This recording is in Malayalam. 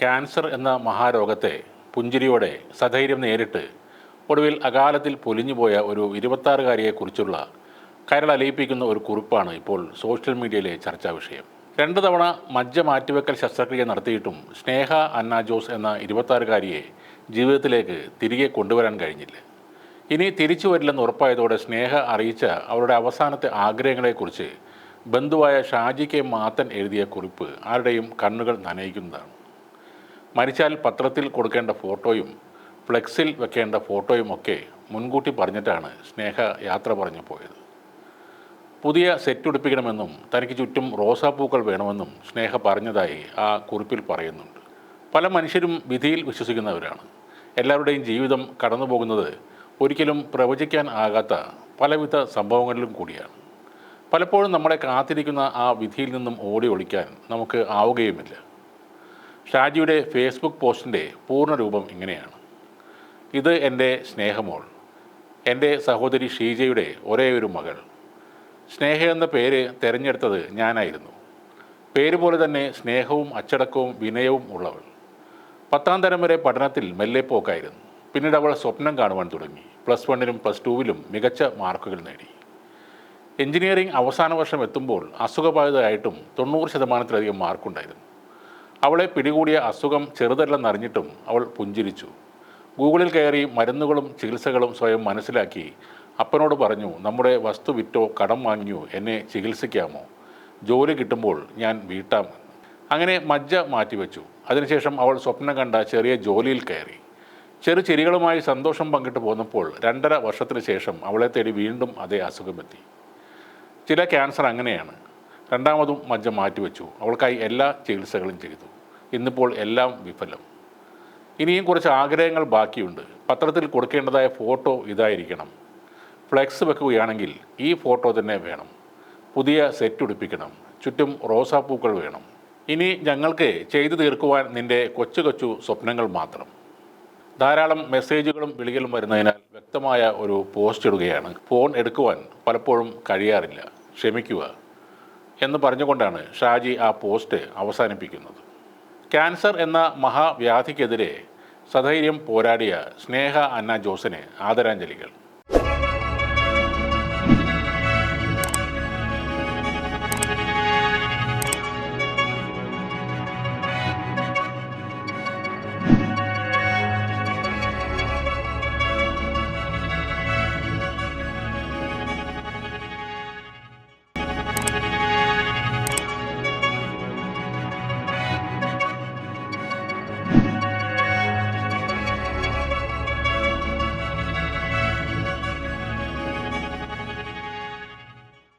ക്യാൻസർ എന്ന മഹാരോഗത്തെ പുഞ്ചിരിയോടെ സധൈര്യം നേരിട്ട് ഒടുവിൽ അകാലത്തിൽ പൊലിഞ്ഞുപോയ ഒരു ഇരുപത്താറുകാരിയെക്കുറിച്ചുള്ള കരളലിയിപ്പിക്കുന്ന ഒരു കുറിപ്പാണ് ഇപ്പോൾ സോഷ്യൽ മീഡിയയിലെ ചർച്ചാ വിഷയം. രണ്ട് തവണ മജ്ജ മാറ്റിവെക്കൽ ശസ്ത്രക്രിയ നടത്തിയിട്ടും സ്നേഹ അന്ന ജോസ് എന്ന ഇരുപത്താറുകാരിയെ ജീവിതത്തിലേക്ക് തിരികെ കൊണ്ടുവരാൻ കഴിഞ്ഞില്ല. ഇനി തിരിച്ചു വരില്ലെന്ന് ഉറപ്പായതോടെ സ്നേഹ അറിയിച്ച അവരുടെ അവസാനത്തെ ആഗ്രഹങ്ങളെക്കുറിച്ച് ബന്ധുവായ ഷാജി കെ മാത്തൻ എഴുതിയ കുറിപ്പ് ആരുടെയും കണ്ണുകൾ നനയിക്കുന്നതാണ്. മരിച്ചാൽ പത്രത്തിൽ കൊടുക്കേണ്ട ഫോട്ടോയും ഫ്ലെക്സിൽ വെക്കേണ്ട ഫോട്ടോയും ഒക്കെ മുൻകൂട്ടി പറഞ്ഞിട്ടാണ് സ്നേഹ യാത്ര പറഞ്ഞു പോയത്. പുതിയ സെറ്റ് ഉടുപ്പിക്കണമെന്നും തനിക്ക് ചുറ്റും റോസാപ്പൂക്കൾ വേണമെന്നും സ്നേഹ പറഞ്ഞതായി ആ കുറിപ്പിൽ പറയുന്നുണ്ട്. പല മനുഷ്യരും വിധിയിൽ വിശ്വസിക്കുന്നവരാണ്. എല്ലാവരുടെയും ജീവിതം കടന്നു പോകുന്നത് ഒരിക്കലും പ്രവചിക്കാൻ ആകാത്ത പലവിധ സംഭവങ്ങളിലും കൂടിയാണ്. പലപ്പോഴും നമ്മളെ കാത്തിരിക്കുന്ന ആ വിധിയിൽ നിന്നും ഓടി ഒളിക്കാൻ നമുക്ക് ആവുകയുമില്ല. ഷാജിയുടെ ഫേസ്ബുക്ക് പോസ്റ്റിന്റെ പൂർണരൂപം ഇങ്ങനെയാണ്. ഇത് എന്റെ സ്നേഹമോൾ. എന്റെ സഹോദരി ഷീജയുടെ ഒരേ ഒരു മകൾ. സ്നേഹ എന്ന പേര് തിരഞ്ഞെടുത്തത് ഞാനായിരുന്നു. പേര് പോലെ തന്നെ സ്നേഹവും അച്ചടക്കവും വിനയവും ഉള്ളവൾ. പത്താം തരം വരെ പഠനത്തിൽ മെല്ലെ പോക്കായിരുന്നു. പിന്നീട് അവൾ സ്വപ്നം കാണുവാൻ തുടങ്ങി. പ്ലസ് വണ്ണിലും പ്ലസ് ടുവിലും മികച്ച മാർക്കുകൾ നേടി. എഞ്ചിനീയറിംഗ് അവസാന വർഷം എത്തുമ്പോൾ അസുഖബാധിതരായിട്ടും തൊണ്ണൂറ് ശതമാനത്തിലധികം മാർക്കുണ്ടായിരുന്നു. അവളെ പിടികൂടിയ അസുഖം ചെറുതല്ലെന്നറിഞ്ഞിട്ടും അവൾ പുഞ്ചിരിച്ചു. ഗൂഗിളിൽ കയറി മരുന്നുകളും ചികിത്സകളും സ്വയം മനസ്സിലാക്കി അപ്പനോട് പറഞ്ഞു നമ്മുടെ വസ്തു വിറ്റോ കടം വാങ്ങിയോ എന്നെ ചികിത്സിക്കാമോ? ജോലി കിട്ടുമ്പോൾ ഞാൻ വീട്ടാം. അങ്ങനെ മജ്ജ മാറ്റിവെച്ചു. അതിനുശേഷം അവൾ സ്വപ്നം കണ്ട ചെറിയ ജോലിയിൽ കയറി. ചെറു ചിരികളുമായി സന്തോഷം പങ്കിട്ട് പോന്നപ്പോൾ രണ്ടര വർഷത്തിന് ശേഷം അവളെ തേടി വീണ്ടും അതേ അസുഖമെത്തി. ചില ക്യാൻസർ അങ്ങനെയാണ്. രണ്ടാമതും മജ്ജ മാറ്റിവെച്ചു. അവൾക്കായി എല്ലാ ചികിത്സകളും ചെയ്തു. ഇന്നിപ്പോൾ എല്ലാം വിഫലം. ഇനിയും കുറച്ച് ആഗ്രഹങ്ങൾ ബാക്കിയുണ്ട്. പത്രത്തിൽ കൊടുക്കേണ്ടതായ ഫോട്ടോ ഇതായിരിക്കണം. ഫ്ലെക്സ് വെക്കുകയാണെങ്കിൽ ഈ ഫോട്ടോ തന്നെ വേണം. പുതിയ സെറ്റ് ഉടുപ്പിക്കണം. ചുറ്റും റോസാപ്പൂക്കൾ വേണം. ഇനി ഞങ്ങൾക്ക് ചെയ്തു തീർക്കുവാൻ നിന്റെ കൊച്ചു കൊച്ചു സ്വപ്നങ്ങൾ മാത്രം. ധാരാളം മെസ്സേജുകളും വിളികളും വരുന്നതിനാൽ വ്യക്തമായ ഒരു പോസ്റ്റ് ഇടുകയാണ്. ഫോൺ എടുക്കുവാൻ പലപ്പോഴും കഴിയാറില്ല. ക്ഷമിക്കുക എന്ന് പറഞ്ഞുകൊണ്ടാണ് ഷാജി ആ പോസ്റ്റ് അവസാനിപ്പിക്കുന്നത്. ക്യാൻസർ എന്ന മഹാവ്യാധിക്കെതിരെ സധൈര്യം പോരാടിയ സ്നേഹ അന്ന ജോസിന് ആദരാഞ്ജലികൾ.